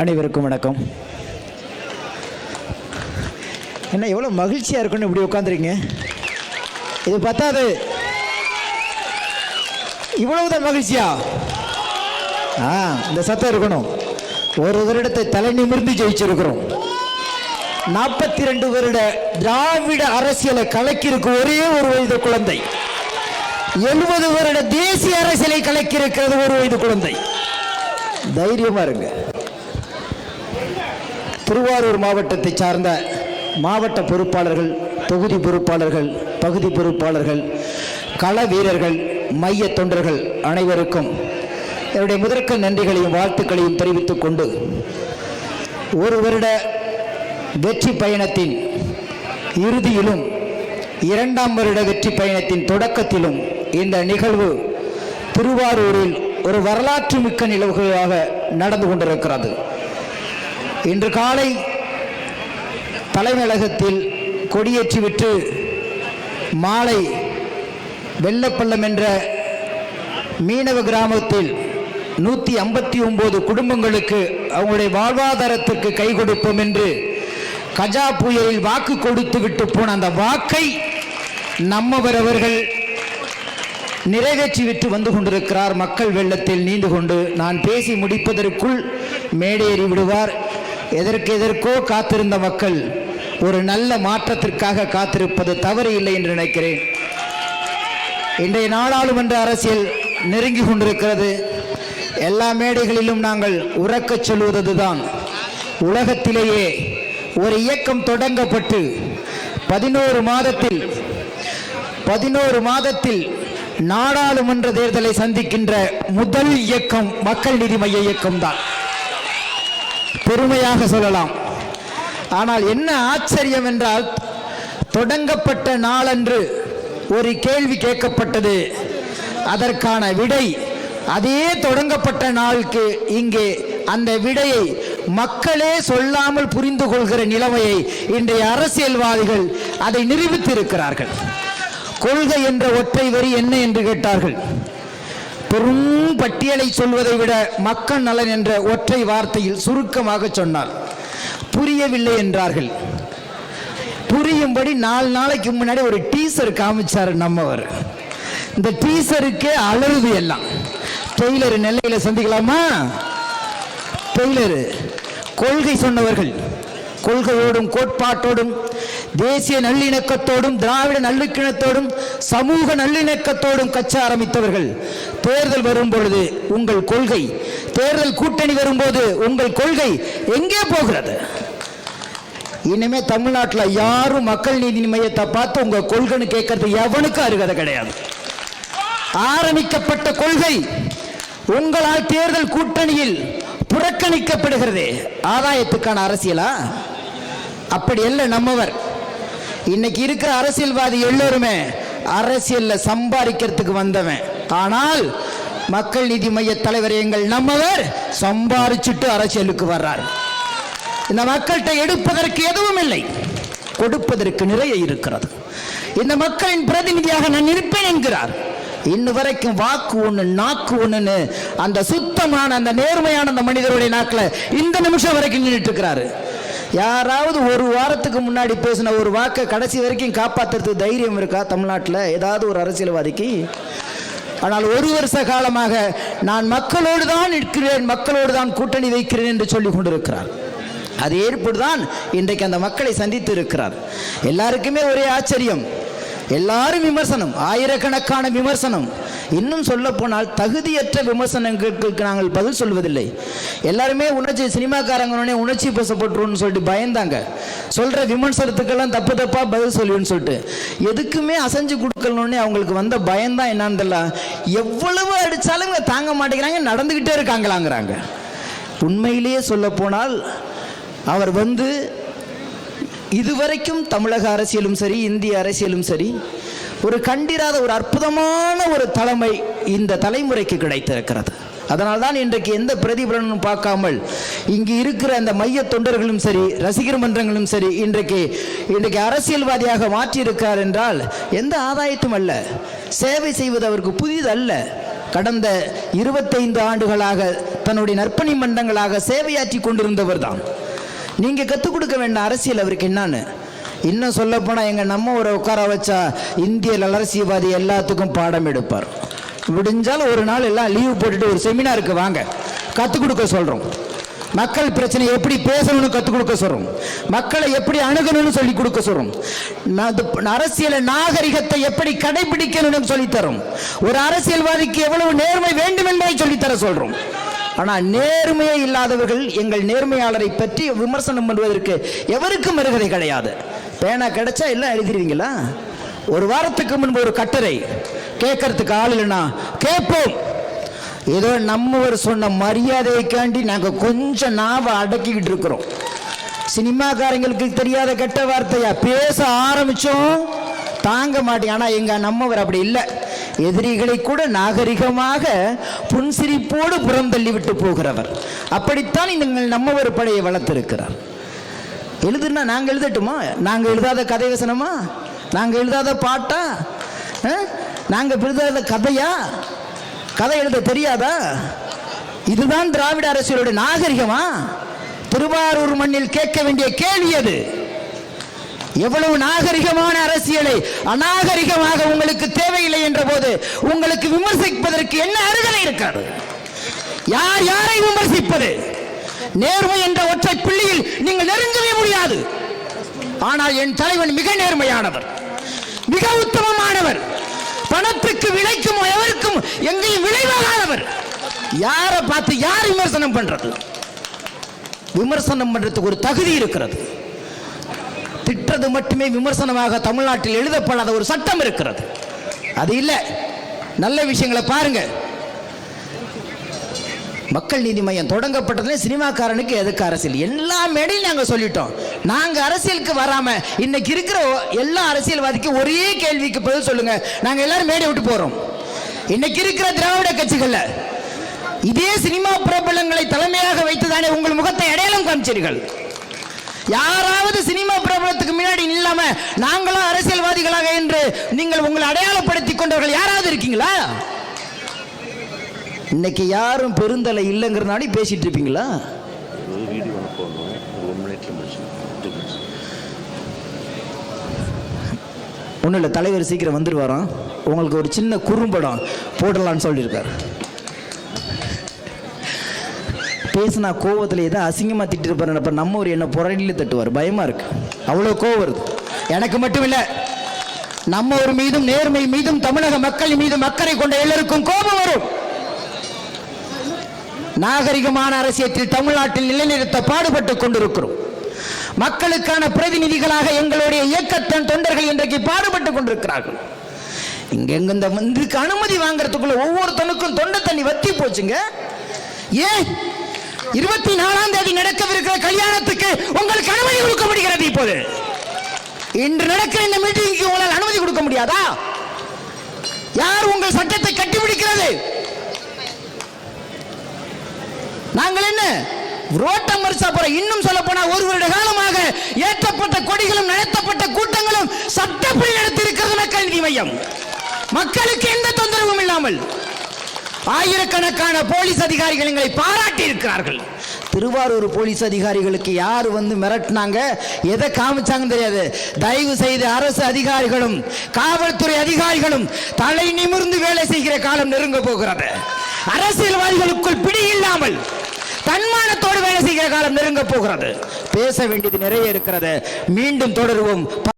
அனைவருக்கும் வணக்கம். என்ன எவ்வளோ மகிழ்ச்சியாக இருக்குன்னு இப்படி உட்காந்துருங்க இது பத்தாது. இவ்வளவுதான் மகிழ்ச்சியா? ஆ இந்த சத்தம் இருக்கணும். ஒரு வருடத்தை தலை நிமிர்ந்து ஜெயிச்சிருக்கிறோம். நாற்பத்தி ரெண்டு வருட திராவிட அரசியலை கலக்கிருக்கு ஒரே ஒரு வயது குழந்தை. எழுபது வருட தேசிய அரசியலை கலக்கியிருக்கிறது ஒரு வயது குழந்தை. தைரியமா இருங்க. திருவாரூர் மாவட்டத்தை சார்ந்த மாவட்ட பொறுப்பாளர்கள் தொகுதி பொறுப்பாளர்கள் பகுதி பொறுப்பாளர்கள் கள வீரர்கள் மைய தொண்டர்கள் அனைவருக்கும் என்னுடைய முதற்க நன்றிகளையும் வாழ்த்துக்களையும் தெரிவித்துக் கொண்டு ஒரு வருட வெற்றி பயணத்தின் இறுதியிலும் இரண்டாம் வருட வெற்றி பயணத்தின் தொடக்கத்திலும் இந்த நிகழ்வு திருவாரூரில் ஒரு வரலாற்று மிக்க நிகழ்வுகளாக நடந்து கொண்டிருக்கிறது. இன்று காலை தலைமையகத்தில் கொடியேற்றிவிட்டு மாலை வெள்ளப்பள்ளம் என்ற மீனவ கிராமத்தில் நூற்றி ஐம்பத்தி ஒம்பது குடும்பங்களுக்கு அவங்களுடைய வாழ்வாதாரத்திற்கு கை கொடுப்போம் என்று கஜா புயலில் வாக்கு கொடுத்து விட்டு போன அந்த வாக்கை நம்மவர் அவர்கள் நிறைவேற்றி விட்டு வந்து கொண்டிருக்கிறார். மக்கள் வெள்ளத்தில் நீந்து கொண்டு நான் பேசி முடிப்பதற்குள் மேடேறி விடுவார். எதற்கு எதற்கோ காத்திருந்த மக்கள் ஒரு நல்ல மாற்றத்திற்காக காத்திருப்பது தவறு இல்லை என்று நினைக்கிறேன். இன்றைய நாடாளுமன்ற அரசியல் நெருங்கி கொண்டிருக்கிறது. எல்லா மேடைகளிலும் நாங்கள் உறக்கச் சொல்வதுதான். உலகத்திலேயே ஒரு இயக்கம் தொடங்கப்பட்டு பதினோரு மாதத்தில் பதினோரு மாதத்தில் நாடாளுமன்ற தேர்தலை சந்திக்கின்ற முதல் இயக்கம் மக்கள் நீதி மைய இயக்கம்தான். பெருமையாக சொல்லலாம். ஆனால் என்ன ஆச்சரியம் என்றால் தொடங்கப்பட்ட நாளன்று ஒரு கேள்வி கேட்கப்பட்டது. அதற்கான விடை அதே தொடங்கப்பட்ட நாளுக்கு இங்கே அந்த விடையை மக்களே சொல்லாமல் புரிந்து கொள்கிற நிலைமையை இன்றைய அரசியல்வாதிகள் அதை நிரூபித்திருக்கிறார்கள். கொள்கை என்ற ஒற்றை வரி என்ன என்று கேட்டார்கள்? பெரும் பட்டியலை சொல்வதை விட மக்கள் நலன் என்ற ஒற்றை வார்த்தையில் சுருக்கமாக சொன்னார் புரியவில்லை என்றார்கள். புரியும்படி நாலு நாளைக்கு முன்னாடி ஒரு டீசர் காமிச்சார் நம்மவர். இந்த டீசருக்கே அளவு எல்லாம். டெய்லர் நெல்லையில் சந்திக்கலாமா? டெய்லர் கொள்கை சொன்னவர்கள் கொள்கையோடும் கோட்பாட்டோடும் தேசிய நல்லிணக்கத்தோடும் திராவிட நல்லிணக்கத்தோடும் சமூக நல்லிணக்கத்தோடும் கச்ச ஆரம்பித்தவர்கள் தேர்தல் வரும் பொழுது உங்கள் கொள்கை தேர்தல் கூட்டணி வரும்போது உங்கள் கொள்கை எங்கே போகிறது? இனிமே தமிழ்நாட்டில் யாரும் மக்கள் நீதி மையத்தை பார்த்து உங்க கொள்கைன்னு கேட்கறது எவனுக்கும் அருகதை கிடையாது. ஆரம்பிக்கப்பட்ட கொள்கை உங்களால் தேர்தல் கூட்டணியில் புறக்கணிக்கப்படுகிறது. ஆதாயத்துக்கான அரசியலா? அப்படி அல்ல நம்மவர். இன்னைக்கு இருக்கிற அரசியல்வாதி எல்லோருமே அரசியல்ல சம்பாதிக்கிறதுக்கு வந்தவன். ஆனால் மக்கள் நீதி மைய தலைவர் எங்கள் நம்மவர் சம்பாரிச்சுட்டு அரசியலுக்கு வர்றார். இந்த மக்கள்கிட்ட எடுப்பதற்கு எதுவும் இல்லை. கொடுப்பதற்கு நிறைய இருக்கிறது. இந்த மக்களின் பிரதிநிதியாக நான் இருப்பேன் என்கிறார். இன்னும் வரைக்கும் வாக்கு ஒண்ணு நாக்கு ஒண்ணுன்னு அந்த சுத்தமான அந்த நேர்மையான அந்த மனிதருடைய நாக்கில் இந்த நிமிஷம் வரைக்கும் நின்றுட்டு இருக்கிறாரு. யாராவது ஒரு வாரத்துக்கு முன்னாடி பேசின ஒரு வாக்கை கடைசி வரைக்கும் காப்பாத்துறதுக்கு தைரியம் இருக்கா தமிழ்நாட்டில்? ஏதாவது ஒரு அரசியல்வாதிக்கு? ஆனால் ஒரு வருஷ காலமாக நான் மக்களோடு தான் நிற்கிறேன் மக்களோடு தான் கூட்டணி வைக்கிறேன் என்று சொல்லிக் கொண்டிருக்கிறார். அது ஏற்படுதான் இன்றைக்கு அந்த மக்களை சந்தித்து இருக்கிறார் எல்லாருக்குமே ஒரே ஆச்சரியம். எல்லாரும் விமர்சனம் ஆயிரக்கணக்கான விமர்சனம். இன்னும் சொல்ல போனால் தகுதியற்ற விமர்சனங்களுக்கு நாங்கள் பதில் சொல்வதில்லை. எல்லாருமே உணர்ச்சி சினிமாக்காரங்க உணர்ச்சி பேசப்பட்டுருன்னு சொல்லிட்டு பயந்தாங்க. சொல்ற விமர்சனத்துக்கெல்லாம் தப்பு தப்பா பதில் சொல்லுவேன்னு சொல்லிட்டு. எதுக்குமே அசைஞ்சு கொடுக்கணுன்னே அவங்களுக்கு வந்த பயம்தான் என்னன்னு தெரியல எவ்வளவு அடிச்சாலும் தாங்க மாட்டேங்கிறாங்க நடந்துகிட்டே இருக்காங்களாங்கிறாங்க. உண்மையிலேயே சொல்ல போனால் அவர் வந்து இதுவரைக்கும் தமிழக அரசியலும் சரி இந்திய அரசியலும் சரி ஒரு கண்டிராத ஒரு அற்புதமான ஒரு தலைமை இந்த தலைமுறைக்கு கிடைத்திருக்கிறது. அதனால்தான் இன்றைக்கு எந்த பிரதிபலனும் பார்க்காமல் இங்கு இருக்கிற அந்த மைய தொண்டர்களும் சரி ரசிகர் மன்றங்களும் சரி இன்றைக்கு இன்றைக்கு அரசியல்வாதியாக மாற்றியிருக்கிறார் என்றால் எந்த ஆதாயத்தும் அல்ல. சேவை செய்வது அவருக்கு புதிதல்ல. கடந்த இருபத்தைந்து ஆண்டுகளாக தன்னுடைய நற்பணி மன்றங்களாக சேவையாற்றி கொண்டிருந்தவர் தான். நீங்கள் கற்றுக் கொடுக்க வேண்டிய அரசியல் அவருக்கு என்னன்னு? இன்னும் சொல்லப்போனால் எங்கள் நம்ம ஒரு உட்கார வச்சா இந்திய வளர்ச்சிவாதி எல்லாத்துக்கும் பாடம் எடுப்பார். முடிஞ்சால் ஒரு நாள் எல்லாம் லீவு போட்டுட்டு ஒரு செமினாருக்கு வாங்க. கற்றுக் கொடுக்க சொல்கிறோம் மக்கள் பிரச்சனை எப்படி பேசணும்னு கற்றுக் கொடுக்க சொல்கிறோம் மக்களை எப்படி அணுகணும்னு சொல்லி கொடுக்க சொல்கிறோம் ந- அரசியல நாகரிகத்தை எப்படி கடைபிடிக்கணும்னு சொல்லித்தரோம் ஒரு அரசியல்வாதிக்கு எவ்வளவு நேர்மை வேண்டும் என்பதை சொல்லித்தர சொல்கிறோம் ஆனால் நேர்மையே இல்லாதவர்கள் எங்கள் நேர்மையாளரை பற்றி விமர்சனம் பண்ணுவதற்கு எவருக்கும் அருகதை கிடையாது. பேனா கிடைச்சா எல்லாம் எழுதிடுவீங்களா ஒரு வாரத்துக்கு முன்பு ஒரு கட்டுரை. கேட்கறதுக்கு ஆள் இல்லைன்னா கேட்போம். ஏதோ நம்மவர் சொன்ன மரியாதைக்காண்டி நாங்கள் கொஞ்சம் நாவை அடக்கிக்கிட்டு இருக்கிறோம். சினிமாக்காரங்களுக்கு தெரியாத கெட்ட வார்த்தையா? பேச ஆரம்பிச்சோம். தாங்க மாட்டேன். ஆனால் எங்க நம்மவர் அப்படி இல்லை. எதிரிகளை கூட நாகரிகமாக புன்சிரிப்போடு புறம் தள்ளி விட்டு போகிறவர். அப்படித்தான் நீங்கள் நம்மவர் படையை வளர்த்திருக்கிறார். எழுதுனா நாங்கள் எழுதட்டுமா? நாங்கள் எழுதாத கதை வசனமா? நாங்கள் எழுதாத பாட்டா? நாங்கள் எழுதாத கதையா? கதை எழுத தெரியாதா? இதுதான் திராவிட அரசியலுடைய நாகரிகமா? திருவாரூர் மண்ணில் கேட்க வேண்டிய கேள்வி அது. எவ்வளவு நாகரிகமான அரசியலை அநாகரிகமாக உங்களுக்கு தேவையில்லை என்ற போது உங்களுக்கு விமர்சிப்பதற்கு என்ன அருகலை இருக்காது யார் யாரை விமர்சிப்பது? நேர்மை என்ற ஒற்றை புள்ளியில் நீங்கள் நெருங்கவே முடியாது. ஆனால் என் தலைவன் மிக நேர்மையானவர் மிக உத்தமமானவர் பணத்துக்கு விலைக்கும் எவருக்கும் எங்கேயும் விளைவாகாதவர். யாரை பார்த்து யார் விமர்சனம் பண்றது? விமர்சனம் பண்றதுக்கு ஒரு தகுதி இருக்கிறது. திட்டுறது மட்டுமே விமர்சனமாக தமிழ்நாட்டில் எழுதப்படாத ஒரு சட்டம் இருக்கிறது. அது இல்லை. நல்ல விஷயங்களை பாருங்கள் மக்கள் நீதி மையம் தொடங்கப்பட்டதுல சினிமாக்காரனுக்கு எதுக்கு அரசியல்? எல்லா மேடையும் நாங்கள் சொல்லிட்டோம். நாங்கள் அரசியலுக்கு வராமல் இன்னைக்கு இருக்கிற எல்லா அரசியல்வாதிக்கும் ஒரே கேள்விக்கு பதில் சொல்லுங்க. நாங்கள் எல்லாரும் மேடை விட்டு போகிறோம் இன்னைக்கு இருக்கிற திராவிட கட்சிகளில் இதே சினிமா பிரபலங்களை தலைமையாக வைத்துதானே உங்கள் முகத்தை அடையாளம் காமிச்சீர்கள் யாராவது சினிமா பிரபலத்துக்கு முன்னாடி இல்லாம நாங்களும் அரசியல்வாதிகளாக என்று நீங்கள் உங்களை அடையாளப்படுத்திக் கொண்டவர்கள் யாராவது இருக்கீங்களா? இன்னைக்கு யாரும் பெருந்தலை இல்லைங்கிறனாடி பேசிட்டு இருப்பீங்களா? ஒன்றும் இல்லை தலைவர் சீக்கிரம் வந்துடுவாராம் உங்களுக்கு ஒரு சின்ன குறும்படம் போடலான்னு சொல்லியிருக்கார். பேசினா கோவத்தில் ஏதோ அசிங்கமாக திட்டிருப்பார் அப்போ நம்ம ஒரு என்ன புரடியில் தட்டுவார்? பயமாக இருக்கு. அவ்வளோ கோவம் வருது. எனக்கு மட்டும் இல்லை நம்ம ஒரு மீதும் நேர்மை மீதும் தமிழக மக்கள் மீதும் அக்கறை கொண்ட எல்லோருக்கும் கோபம் வரும். நாகரிகமான அரசியத்தில் தமிழ்நாட்டில் நிலைநிறுத்த பாடுபட்டுக் கொண்டிருக்கிறோம். மக்களுக்கான பிரதிநிதிகளாக எங்களுடைய இயக்கத்தின் தொண்டர்கள் இன்றைக்கு பாடுபட்டுக் கொண்டிருக்கிறார்கள். இங்க இந்த இதுக்கு அனுமதி வாங்குறதுக்குள்ள ஒவ்வொருத்தனுக்கும் தொண்டை தண்ணி வத்தி போச்சுங்க. ஏன்? இருபத்தி நாலாம் தேதி நடக்கவிருக்கிற கல்யாணத்துக்கு உங்களுக்கு அனுமதி கொடுக்கப்படுகிறது இப்போது. இன்று நடக்கிற இந்த மீட்டிங்க்கு உங்களால் அனுமதி கொடுக்க முடியாதா? யார் உங்கள் சட்டத்தை கட்டிபிடிக்கிறது நாங்கள் என்ன? ரோட்டம் மறுசா போற. இன்னும் சொல்ல போனா ஒரு வருட காலமாக ஏற்றப்பட்ட கொடிகளும் நடத்தப்பட்ட கூட்டங்களும் சட்டப்படி நடத்தியிருக்கிறது மக்கள் நீதி மையம். மக்களுக்கு எந்த தொந்தரவும் இல்லாமல் ஆயிரக்கணக்கான போலீஸ் அதிகாரிகள் எங்களை பாராட்டி இருக்கிறார்கள் திருவாரூர் போலீஸ் அதிகாரிகளுக்கு யார் வந்து மிரட்டினாங்க? எதை காமிச்சாங்கன்னு தெரியாது. தயவு செய்து அரசு அதிகாரிகளும் காவல்துறை அதிகாரிகளும் தலை நிமிர்ந்து வேலை செய்கிற காலம் நெருங்க போகிறது. அரசியல்வாதிகளுக்குள் பிடி இல்லாமல் தன்மானத்தோடு வேலை செய்கிற காலம் நெருங்க போகிறது. பேச வேண்டியது நிறைய இருக்கிறது. மீண்டும் தொடருவோம்.